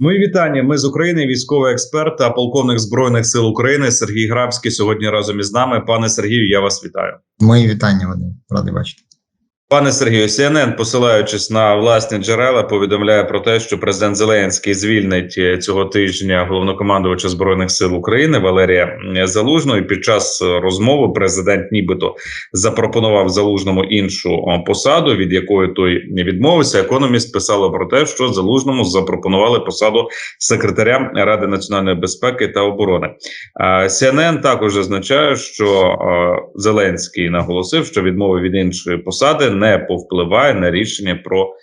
Мої вітання. Ми з України. Військовий експерт та полковник збройних сил України Сергій Грабський сьогодні разом із нами. Пане Сергію, я вас вітаю. Мої вітання, Вадим. Радий бачити. Пане Сергію, CNN, посилаючись на власні джерела, повідомляє про те, що президент Зеленський звільнить е, цього тижня головнокомандувача збройних сил України Валерія Залужного. І під час розмови президент, нібито запропонував залужному іншу посаду, від якої той не відмовився. Економіст писало про те, що залужному запропонували посаду секретаря Ради національної безпеки та оборони. А, CNN також зазначає, що е, Зеленський наголосив, що відмови від іншої посади не повпливає на рішення про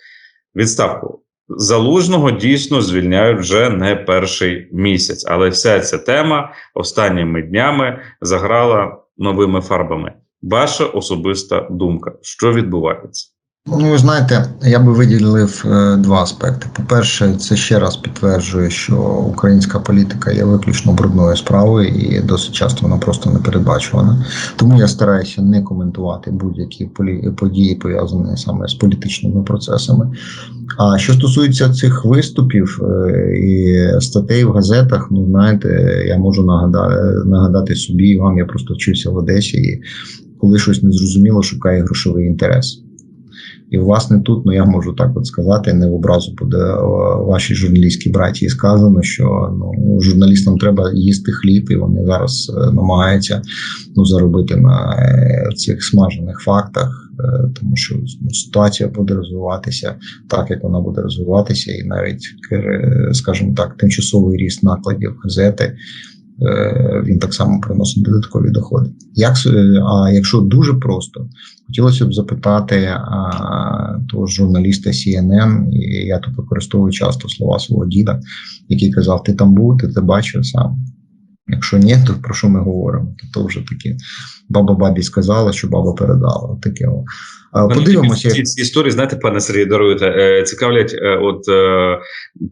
відставку. Залужного дійсно звільняють вже не перший місяць, але вся ця тема останніми днями заграла новими фарбами. Ваша особиста думка, що відбувається? Ну, ви знаєте, я би виділив е, два аспекти. По-перше, це ще раз підтверджує, що українська політика є виключно брудною справою і досить часто вона просто не передбачувана. Тому я стараюся не коментувати будь-які події, пов'язані саме з політичними процесами. А що стосується цих виступів е, і статей в газетах, ну знаєте, я можу нагадати, нагадати собі вам, я просто вчився в Одесі, і коли щось незрозуміло, шукає грошовий інтерес. І власне тут, ну я можу так от сказати, не в образу буде е, вашій журналістській братії сказано, що ну журналістам треба їсти хліб, і вони зараз е, намагаються ну заробити на е, цих смажених фактах, тому що ну, ситуація буде розвиватися так, як вона буде розвиватися, і навіть скажімо так, тимчасовий ріст накладів газети. Е, Він так само приносить додаткові доходи. Як е, а якщо дуже просто, Хотілося б запитати а, того журналіста CNN, і я тут використовую часто слова свого діда, який казав: Ти там був, ти це бачив сам. Якщо ні, то про що ми говоримо? То, то вже таке баба бабі сказала, що баба передала. Таке. Подивимося, ці, ці історії, знаєте, пане Сергію, даруєте, е, цікавлять от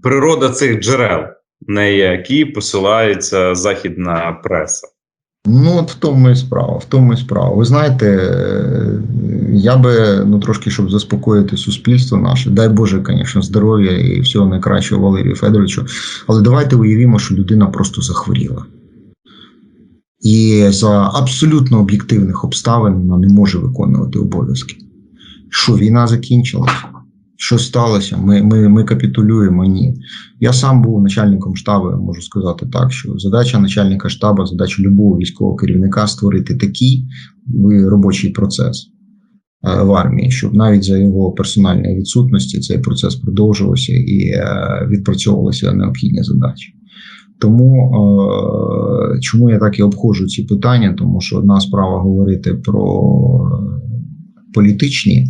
природа цих джерел, на які посилається західна преса. Ну, от в тому і справа, в тому і справа. Ви знаєте, я би ну трошки, щоб заспокоїти суспільство наше, дай Боже, звісно, здоров'я і всього найкращого Валерію Федоровичу. Але давайте уявімо, що людина просто захворіла. І за абсолютно об'єктивних обставин вона не може виконувати обов'язки. Що війна закінчилася? Що сталося? Ми, ми, ми капітулюємо. Ні. Я сам був начальником штабу, можу сказати так, що задача начальника штабу, задача любого військового керівника створити такий робочий процес е, в армії, щоб навіть за його персональної відсутності цей процес продовжувався і е, відпрацьовувалися необхідні задачі. Тому е, чому я так і обходжу ці питання? Тому що одна справа говорити про політичні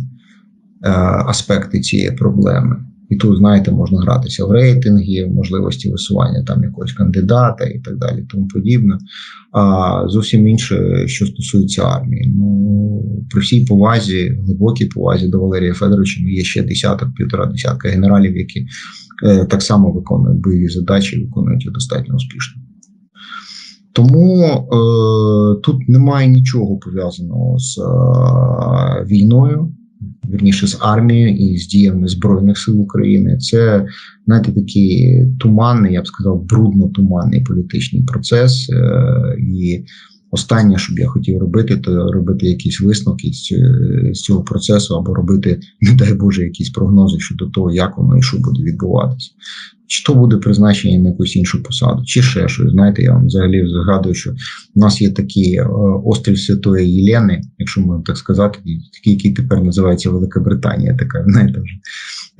аспекти цієї проблеми. І тут, знаєте, можна гратися в рейтинги, в можливості висування там якогось кандидата і так далі, тому подібне. А зовсім інше, що стосується армії. Ну, при всій повазі, глибокій повазі до Валерія Федоровича, ну, є ще десяток, півтора десятка генералів, які е, так само виконують бойові задачі, виконують їх достатньо успішно. Тому е, тут немає нічого пов'язаного з е, війною, вірніше з армією і з діями Збройних сил України. Це, знаєте, такий туманний, я б сказав, брудно-туманний політичний процес. Е, і останнє, що б я хотів робити, то робити якісь висновки з цього процесу, або робити, не дай Боже, якісь прогнози щодо того, як воно і що буде відбуватися. Чи то буде призначення на якусь іншу посаду, чи ще щось. Знаєте, я вам взагалі згадую, що у нас є такий е, острів Святої Єлени, якщо можна так сказати, такий, який тепер називається Велика Британія. Така, знаєте, вже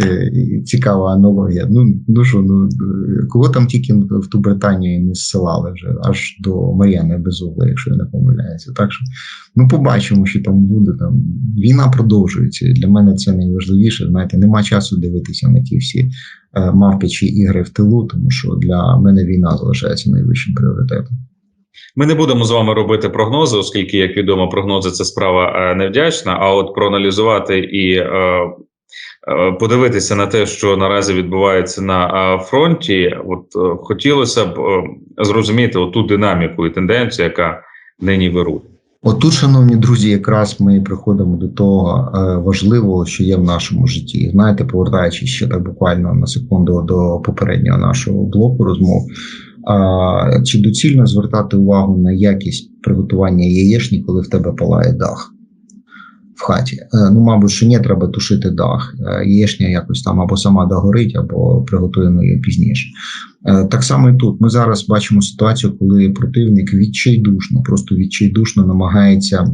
е, цікава аналогія. Ну, ну що, ну е, кого там тільки в ту Британію не зсилали вже, аж до Мар'яни Безугла, якщо я не помиляюся. Так що ну побачимо, що там буде. Там війна продовжується. Для мене це найважливіше. Знаєте, нема часу дивитися на ті всі е, мавпичі ігри в тилу, тому що для мене війна залишається найвищим пріоритетом. Ми не будемо з вами робити прогнози, оскільки, як відомо, прогнози це справа е, невдячна. А от проаналізувати і е, подивитися на те, що наразі відбувається на фронті, от хотілося б зрозуміти ту динаміку і тенденцію, яка нині вирує. Отут, шановні друзі, якраз ми приходимо до того е, важливого, що є в нашому житті. Знаєте, повертаючись ще так буквально на секунду до попереднього нашого блоку розмов. Чи доцільно звертати увагу на якість приготування яєчні, коли в тебе палає дах в хаті? Е, ну, мабуть, що ні, треба тушити дах. Е, Яєчня якось там або сама догорить, або приготуємо її пізніше. Е, Так само і тут. Ми зараз бачимо ситуацію, коли противник відчайдушно, просто відчайдушно намагається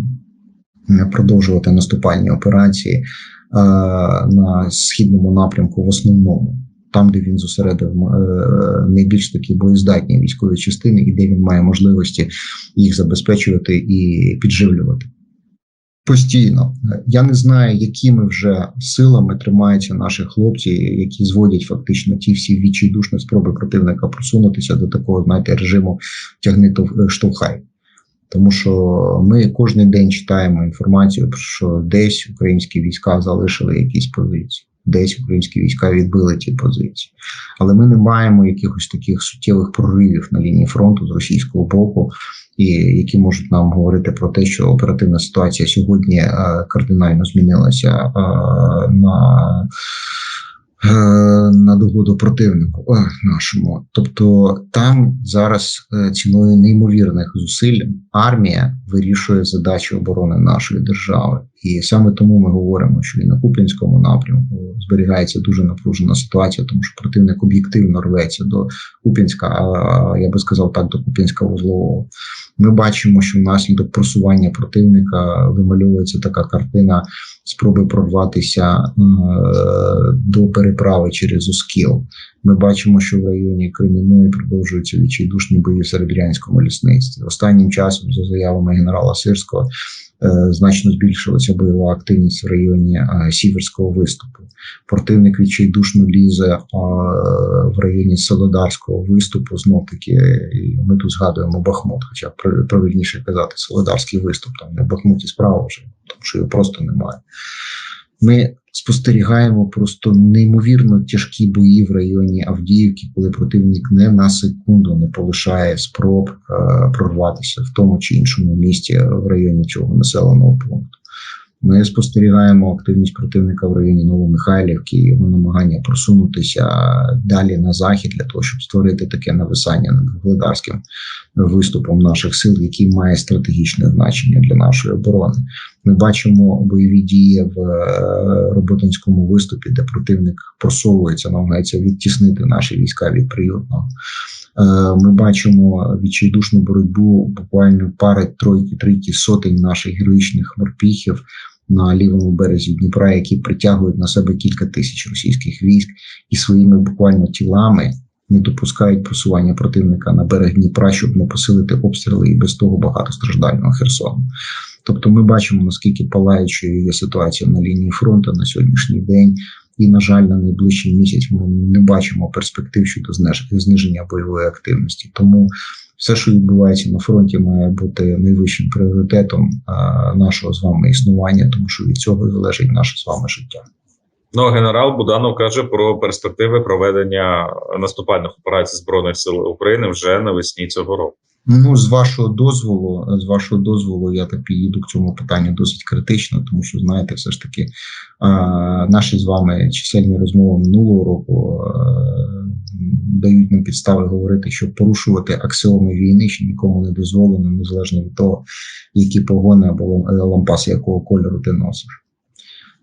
продовжувати наступальні операції на східному напрямку в основному. Там, де він зосередив найбільш такі боєздатні військові частини, і де він має можливості їх забезпечувати і підживлювати. Постійно я не знаю, якими вже силами тримаються наші хлопці, які зводять фактично ті всі відчайдушні спроби противника просунутися до такого, знаєте, режиму тягни то штовхай. Тому що ми кожен день читаємо інформацію, що десь українські війська залишили якісь позиції, десь українські війська відбили ті позиції. Але ми не маємо якихось таких суттєвих проривів на лінії фронту з російського боку, і які можуть нам говорити про те, що оперативна ситуація сьогодні е, кардинально змінилася е, на, е, на догоду противнику нашому. Тобто там зараз ціною неймовірних зусиль армія вирішує задачі оборони нашої держави. І саме тому ми говоримо, що і на Куп'янському напрямку зберігається дуже напружена ситуація, тому що противник об'єктивно рветься до Куп'янська, а я би сказав так, до Куп'янська вузлового. Ми бачимо, що внаслідок просування противника вимальовується така картина спроби прорватися е, до переправи через Оскіл. Ми бачимо, що в районі Креміної продовжуються відчайдушні бої в серебрянському лісництві. Останнім часом, за заявами генерала Сирського, е, значно збільшилася бойова активність в районі е, Сіверського виступу. Противник відчайдушно лізе е, в районі Солодарського виступу. Знов таки, ми тут згадуємо Бахмут, хоча пр- правильніше казати Солодарський виступ, там не в Бахмуті справа вже, тому що його просто немає. Ми спостерігаємо просто неймовірно тяжкі бої в районі Авдіївки, коли противник не на секунду не полишає спроб е, прорватися в тому чи іншому місті в районі цього населеного пункту. Ми спостерігаємо активність противника в районі Новомихайлівки, його намагання просунутися далі на захід для того, щоб створити таке нависання над Вугледарським виступом наших сил, який має стратегічне значення для нашої оборони. Ми бачимо бойові дії в е, Роботинському виступі, де противник просовується, намагається відтіснити наші війська від приютного. Е, Ми бачимо відчайдушну боротьбу буквально пари тройки, трійки сотень наших героїчних морпіхів на лівому березі Дніпра, які притягують на себе кілька тисяч російських військ і своїми буквально тілами не допускають просування противника на берег Дніпра, щоб не посилити обстріли і без того багатостраждального Херсону. Тобто, ми бачимо наскільки палаючою є ситуація на лінії фронту на сьогоднішній день. І, на жаль, на найближчий місяць ми не бачимо перспектив щодо зниж- зниження бойової активності. Тому все, що відбувається на фронті, має бути найвищим пріоритетом нашого з вами існування, тому що від цього залежить наше з вами життя. Ну, генерал Буданов каже про перспективи проведення наступальних операцій збройних сил України вже навесні цього року. Ну, з вашого дозволу, з вашого дозволу, я так підійду к цьому питанню досить критично, тому що знаєте, все ж таки наші з вами чисельні розмови минулого року дають нам підстави говорити, що порушувати аксіоми війни ще нікому не дозволено, незалежно від того, які погони або лам- лампас якого кольору ти носиш.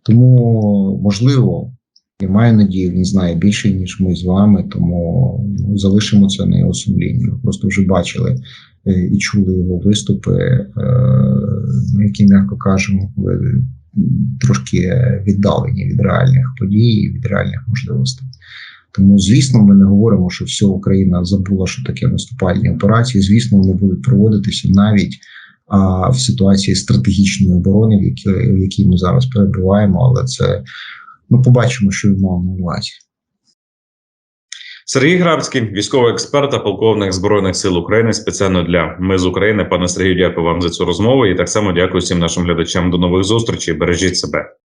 Тому можливо. Я маю надію, він знає більше, ніж ми з вами, тому ну, залишимо це на його сумлінні. Ви просто вже бачили е, і чули його виступи, е, ну, які, м'яко кажемо, м, трошки віддалені від реальних подій, і від реальних можливостей. Тому, звісно, ми не говоримо, що вся Україна забула, що таке наступальні операції. Звісно, вони будуть проводитися навіть а, в ситуації стратегічної оборони, в якій, в якій ми зараз перебуваємо, але це ну побачимо, що він мав на увазі. Сергій Грабський, військовий експерт та полковник збройних сил України, спеціально для ми з України. Пане Сергію, дякую вам за цю розмову. І так само дякую всім нашим глядачам. До нових зустрічей. Бережіть себе.